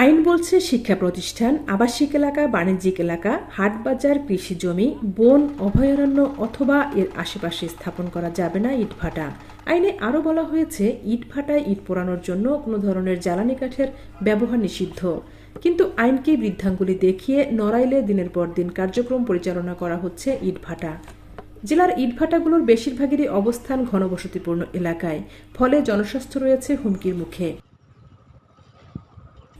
আইন বলছে শিক্ষা প্রতিষ্ঠান, আবাসিক এলাকা, বাণিজ্যিক এলাকা হাটবাজার কৃষি জমি, বন, অভয়ারণ্য অথবা এর আশেপাশে স্থাপন করা যাবে না ইটভাটা আইনে আরও বলা হয়েছে ইটভাটায় ইট পোড়ানোর জন্য কোনো ধরনের জ্বালানি কাঠের ব্যবহার নিষিদ্ধ। কিন্তু আইনকে বৃদ্ধাঙ্গুলি দেখিয়ে নড়াইলে দিনের পর দিন কার্যক্রম পরিচালনা করা হচ্ছে ইটভাটা জেলার ইটভাটাগুলোর বেশিরভাগেরই অবস্থান ঘনবসতিপূর্ণ এলাকায়, ফলে জনস্বাস্থ্য রয়েছে হুমকির মুখে।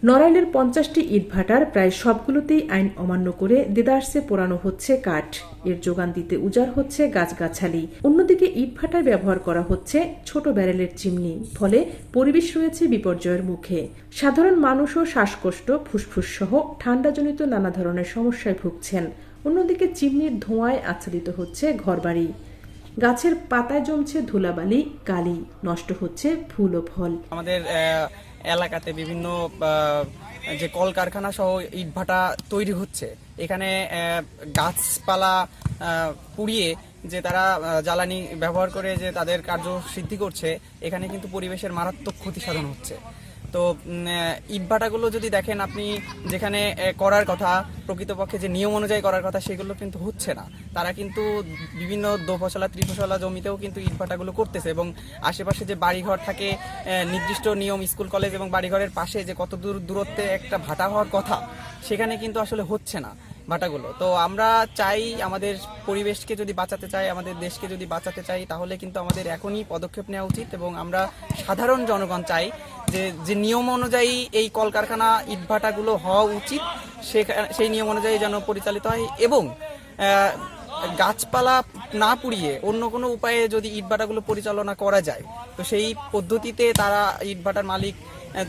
নড়াইলের পঞ্চাশটি ইটভাটার প্রায় সবগুলোতেই আইন অমান্য করে দেদার্সে পোড়ানো হচ্ছে কাঠ। এর যোগান দিতে উজাড় হচ্ছে গাছগাছালি। অন্যদিকে ইটভাটায় ব্যবহার করা হচ্ছে ছোট ব্যারেলের চিমনি। ফলে পরিবেশ রয়েছে বিপর্যয়ের মুখে। সাধারণ মানুষও শ্বাসকষ্ট, ফুসফুস সহ ঠান্ডাজনিত নানা ধরনের সমস্যায় ভুগছেন। অন্যদিকে চিমনির ধোঁয়ায় আচ্ছাদিত হচ্ছে ঘরবাড়ি। গাছের পাতায় জমছে ধুলাবালি, কালি। নষ্ট হচ্ছে ফুল ও ফল। আমাদের এলাকাতে বিভিন্ন যে কলকারখানা সহ ইটভাটা তৈরি হচ্ছে। এখানে গাছপালা পুড়িয়ে যে তারা জ্বালানি ব্যবহার করে যে তাদের কার্য সিদ্ধি করছে, এখানে কিন্তু পরিবেশের মারাত্মক ক্ষতি সাধন হচ্ছে। তো ইটভাটাগুলো যদি দেখেন আপনি যেখানে করার কথা, প্রকৃতপক্ষে যে নিয়ম অনুযায়ী করার কথা, সেগুলো কিন্তু হচ্ছে না। তারা কিন্তু বিভিন্ন দোফসলা, ত্রিফসলা জমিতেও কিন্তু ইটভাটাগুলো করতেছে এবং আশেপাশে যে বাড়িঘর থাকে নির্দিষ্ট নিয়ম, স্কুল, কলেজ এবং বাড়িঘরের পাশে যে কত দূর দূরত্বে একটা ভাটা হওয়ার কথা, সেখানে কিন্তু আসলে হচ্ছে না। ভাটাগুলো। তো আমরা চাই আমাদের পরিবেশকে যদি বাঁচাতে চাই, আমাদের দেশকে যদি বাঁচাতে চাই, তাহলে কিন্তু আমাদের এখনই পদক্ষেপ নেওয়া উচিত এবং আমরা সাধারণ জনগণ চাই যে যে নিয়ম অনুযায়ী এই কলকারখানা ইটভাটাগুলো হওয়া উচিত সেই নিয়ম অনুযায়ী যেন পরিচালিত হয় এবং গাছপালা না পুড়িয়ে অন্য কোনো উপায়ে যদি ইটভাটাগুলো পরিচালনা করা যায়, তো সেই পদ্ধতিতে তারা ইটভাটার মালিক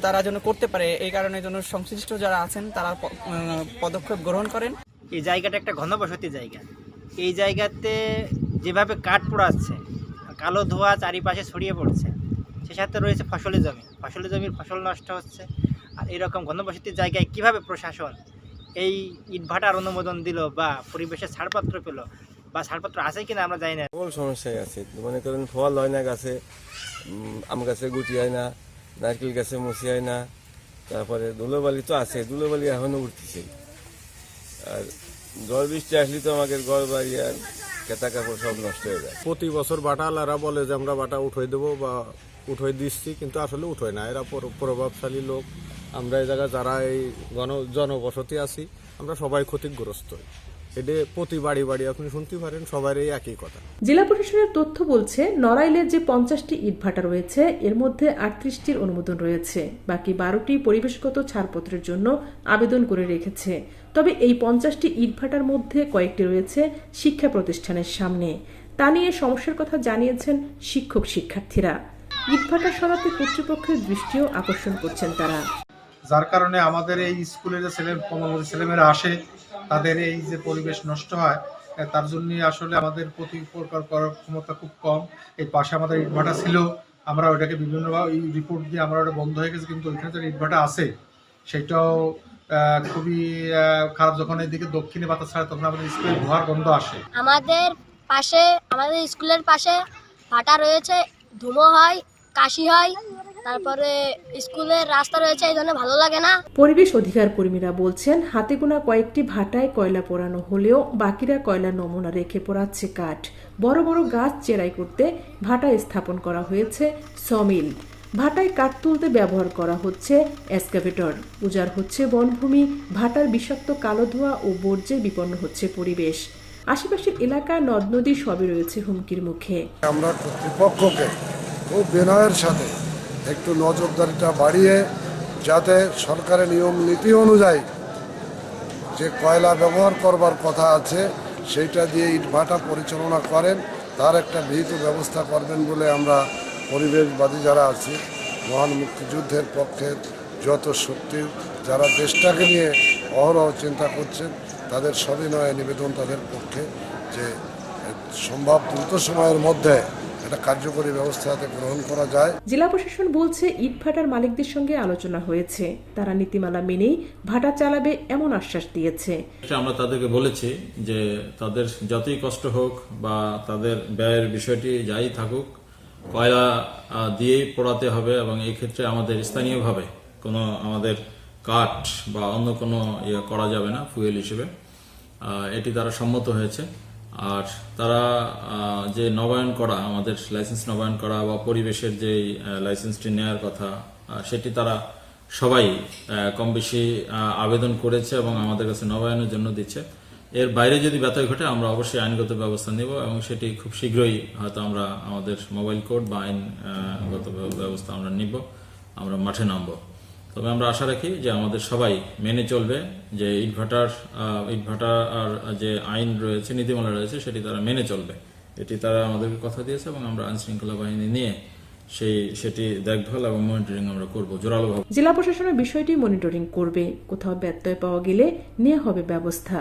তারা যেন করতে পারে এই কারণে যেন সংশ্লিষ্ট যারা আছেন তারা পদক্ষেপ গ্রহণ করেন। এই জায়গাটা একটা ঘনবসতি জায়গা। এই জায়গাতে যেভাবে কাঠ পোড়াচ্ছে কালো ধোঁয়া চারিপাশে ছড়িয়ে পড়ছে সে সাথে রয়েছে ফসলি জমি। ফসলি জমির ফসল নষ্ট হচ্ছে। আর এরকম ঘনবসতির জায়গায় কীভাবে প্রশাসন এই ইটভাটার অনুমোদন দিল বা পরিবেশের ছাড়পত্র পেল বা ছাড়পত্র আছে কিনা আমরা জানি না। সমস্যায় আছে। মনে করেন ফল হয় না গাছে আম গাছে গুটি হয় না। নারকেল গাছে মুসি হয় না, তারপরে ধুলোবালি তো আছে, ধুলোবালি এখনও উঠতেছে। আর ঝড় বৃষ্টি আসলে তো আমাদের ঘর বাড়ি আর কেতা কাপড় সব নষ্ট হয়ে যায়। প্রতি বছর বাটালারা বলে যে আমরা বাটা উঠাই দেবো বা উঠাই দিচ্ছি, কিন্তু আসলে উঠোয় না। এরা প্রভাবশালী লোক। আমরা এই জায়গায় যারা এই গণ জনবসতি আছি, আমরা সবাই ক্ষতিগ্রস্ত। এটা প্রতি বাড়ি বাড়ি আপনি শুনতে পারেন সবার এই একই কথা। জেলা প্রশাসনের তথ্য বলছে নড়াইলের যে পঞ্চাশটি ইটভাটা রয়েছে এর মধ্যে আটত্রিশটির অনুমোদন রয়েছে। বাকি বারোটি পরিবেশগত ছাড়পত্রের জন্য আবেদন করে রেখেছে। তবে এই পঞ্চাশটি ইটভাটার মধ্যে কয়েকটি রয়েছে শিক্ষা প্রতিষ্ঠানের সামনে। তা নিয়ে সমস্যার কথা জানিয়েছেন শিক্ষক শিক্ষার্থীরা। ইটভাটা সরাতে কর্তৃপক্ষের দৃষ্টিও আকর্ষণ করছেন তারা। যার কারণে আমাদের এই স্কুলে যে ছেলে ছেলেমেয়েরা আসে তাদের এই যে পরিবেশ নষ্ট হয় তার জন্য আসলে আমাদের প্রতি প্রকার করার ক্ষমতা খুব কম। এই পাশে আমাদের ইটভাটা ছিল, আমরা ওটাকে বিভিন্নভাবে এই রিপোর্ট দিয়ে আমরা ওটা বন্ধ হয়ে গেছে, কিন্তু ওইখানে যে ইটভাটা আছে, সেটাও খুবই খারাপ। যখন এদিকে দক্ষিণে বাতাস ছাড়ে, তখন আমাদের স্কুলের ধোয়ার গন্ধ আসে। আমাদের পাশে, আমাদের স্কুলের পাশে ভাটা রয়েছে, ধুমো হয়, কাশি হয় তারপরে স্কুলের রাস্তা রয়েছে এই জন্য ভালো লাগে না। পরিবেশ অধিকার কর্মীরা বলছেন হাতে গোনা কয়েকটি ভাটায় কয়লা পোড়ানো হলেও বাকিরা কয়লার নমুনা রেখে পোড়াচ্ছে কাঠ। বড় বড় গাছ চেরাই করতে ভাটায় স্থাপন করা হয়েছে সমিল। ভাটায় কাঠ তুলতে ব্যবহার করা হচ্ছে এসকাভেটর উজাড় হচ্ছে বনভূমি ভাটার বিষাক্ত কালো ধোঁয়া ও বর্জ্যে বিপন্ন হচ্ছে পরিবেশ। আশেপাশের এলাকা নদ নদী সবই রয়েছে হুমকির মুখে। আমরা কর্তৃপক্ষকে খুব বিনয়ের সাথে একটু নজরদারিটা বাড়িয়ে যাতে সরকারের নিয়ম নীতি অনুযায়ী যে কয়লা ব্যবহার করবার কথা আছে, সেইটা দিয়ে ইটভাটা পরিচালনা করেন, তার একটা বিহিত ব্যবস্থা করবেন বলে আমরা পরিবেশবাদী যারা আছি, মহান মুক্তিযুদ্ধের পক্ষে যত শক্তি, যারা দেশটাকে নিয়ে অহরহ চিন্তা করছেন, তাদের সবিনয়ে নিবেদন তাদের পক্ষে যে সম্ভব দ্রুত সময়ের মধ্যে একটা কার্যকরী ব্যবস্থা গ্রহণ করা যায়। জেলা প্রশাসন বলছে ইট ভাটার মালিকদের সঙ্গে আলোচনা হয়েছে। তারা নীতিমালা মেনেই ভাটা চালাবে এমন আশ্বাস দিয়েছে। আমরা তাদেরকে বলেছি যে তাদের যতই কষ্ট হোক বা তাদের ব্যয়ের বিষয়টি যাই থাকুক কয়লা দিয়েই পোড়াতে হবে এবং এই ক্ষেত্রে আমাদের স্থানীয়ভাবে কোনো আমাদের কাঠ বা অন্য কোনো ইয়ে করা যাবে না ফুয়েল হিসেবে। আহ, এটি তারা সম্মত হয়েছে। আর তারা যে নবায়ন করা, আমাদের লাইসেন্স নবায়ন করা বা পরিবেশের যে লাইসেন্সটি নেওয়ার কথা সেটি তারা সবাই কম বেশি আবেদন করেছে এবং আমাদের কাছে নবায়নের জন্য দিচ্ছে। এর বাইরে যদি ব্যতয় ঘটে, আমরা অবশ্যই আইনগত ব্যবস্থা নেব এবং সেটি খুব শীঘ্রই হয়তো আমরা আমাদের মোবাইল কোড বা আইনগত ব্যবস্থা আমরা নিব, আমরা মাঠে নামবো। তবে আমরা আশা রাখি যে আমাদের সবাই মেনে চলবে যে ইটভাটার ইটভাটার যে আইন রয়েছে, নীতিমালা রয়েছে, সেটি তারা মেনে চলবে। এটি তারা আমাদেরকে কথা দিয়েছে এবং আমরা আইন শৃঙ্খলা বাহিনী নিয়ে সেই, সেটি দেখভাল এবং মনিটরিং আমরা করব জোরালোভাবে। জেলা প্রশাসনের বিষয়টি মনিটরিং করবে। কোথাও ব্যত্যয় পাওয়া গেলে নিয়ে হবে ব্যবস্থা।